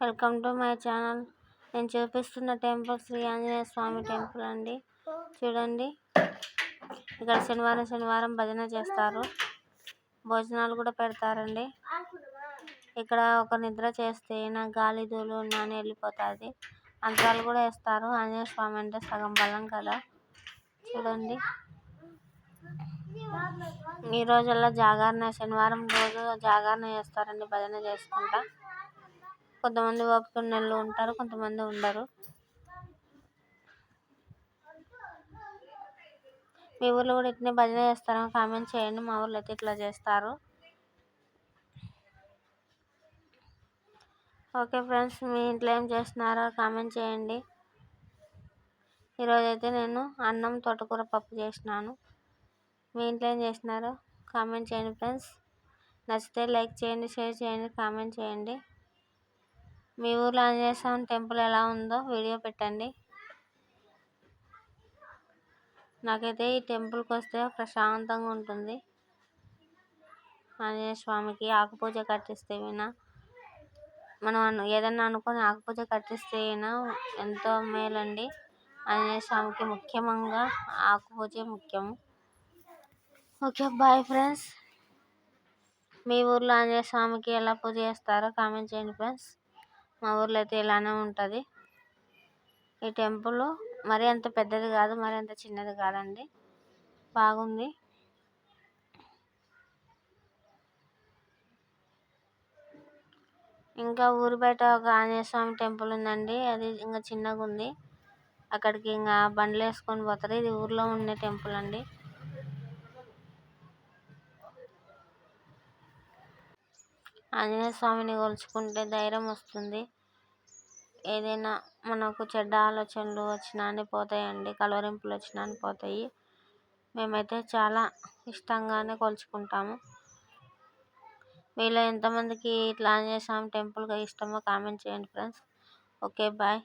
Welcome to my channel. నేను చూపిస్తున్న temple Shri Anjaneya Swami temple అండి. చూడండి. ఇక్కడ శనివారం శనివారం భజన చేస్తారు. భోజనాలు కూడా పెడతారండి. ఇక్కడ ఒక నిద్ర చేస్తే నా గాలి దూలు నాని వెళ్ళిపోతుంది. అంతరాలు కూడా వేస్తారు. ఆంజనేయ స్వామి అంటే సగం బలం కదా. చూడండి. ఈ రోజుల్లో జాగరణ శనివారం రోజు జాగరణ చేస్తారండి. భజన చేసుకుంటా. కొంతమంది ఓపిక ఉంటారు కొంతమంది ఉండరు. మీ ఊర్లో కూడా ఇట్నే భజన చేస్తారా? కామెంట్ చేయండి. మా ఊర్లో అయితే ఇట్లా చేస్తారు. ఓకే ఫ్రెండ్స్ మీ ఇంట్లో ఏం చేస్తున్నారో కామెంట్ చేయండి. ఈరోజైతే అయితే నేను అన్నం తోటకూర పప్పు చేసినాను. మీ ఇంట్లో ఏం చేస్తున్నారో కామెంట్ చేయండి ఫ్రెండ్స్. నచ్చితే లైక్ చేయండి షేర్ చేయండి కామెంట్ చేయండి. మీ ఊర్లో ఆంజనేయ స్వామి టెంపుల్ ఎలా ఉందో వీడియో పెట్టండి. నాకైతే ఈ టెంపుల్కి వస్తే ప్రశాంతంగా ఉంటుంది. ఆంజనేయ స్వామికి ఆకుపూజ కట్టిస్తే వినా మనం ఏదన్నా అనుకొని ఆకుపూజ కట్టిస్తే అయినా ఎంతో మేలండి. ఆంజనేయ స్వామికి ముఖ్యంగా ఆకుపూజ ముఖ్యము. Okay bye friends. మీ ఊర్లో ఆంజనేయ స్వామికి ఎలా పూజ చేస్తారో కామెంట్ చేయండి ఫ్రెండ్స్. మా ఊర్లో అయితే ఇలానే ఉంటుంది. ఈ టెంపుల్ మరీ అంత పెద్దది కాదు మరీ అంత చిన్నది కాదండి. బాగుంది. ఇంకా ఊరు బయట ఒక ఆంజనేయ స్వామి టెంపుల్ ఉందండి. అది ఇంకా చిన్నగా ఉంది అక్కడికి ఇంకా బండ్లు వేసుకొని పోతారు. ఇది ఊర్లో ఉండే టెంపుల్ అండి. ఆంజనేయ స్వామిని కొలుచుకుంటే ధైర్యం వస్తుంది. ఏదైనా మనకు చెడ్డ ఆలోచనలు వచ్చినా అని పోతాయండి. కలవరింపులు వచ్చినా అని పోతాయి. మేమైతే చాలా ఇష్టంగానే కొలుచుకుంటాము. మీలో ఎంతమందికి ఇట్లా ఆంజనేయ స్వామి టెంపుల్గా ఇష్టమో కామెంట్ చేయండి ఫ్రెండ్స్. Okay bye.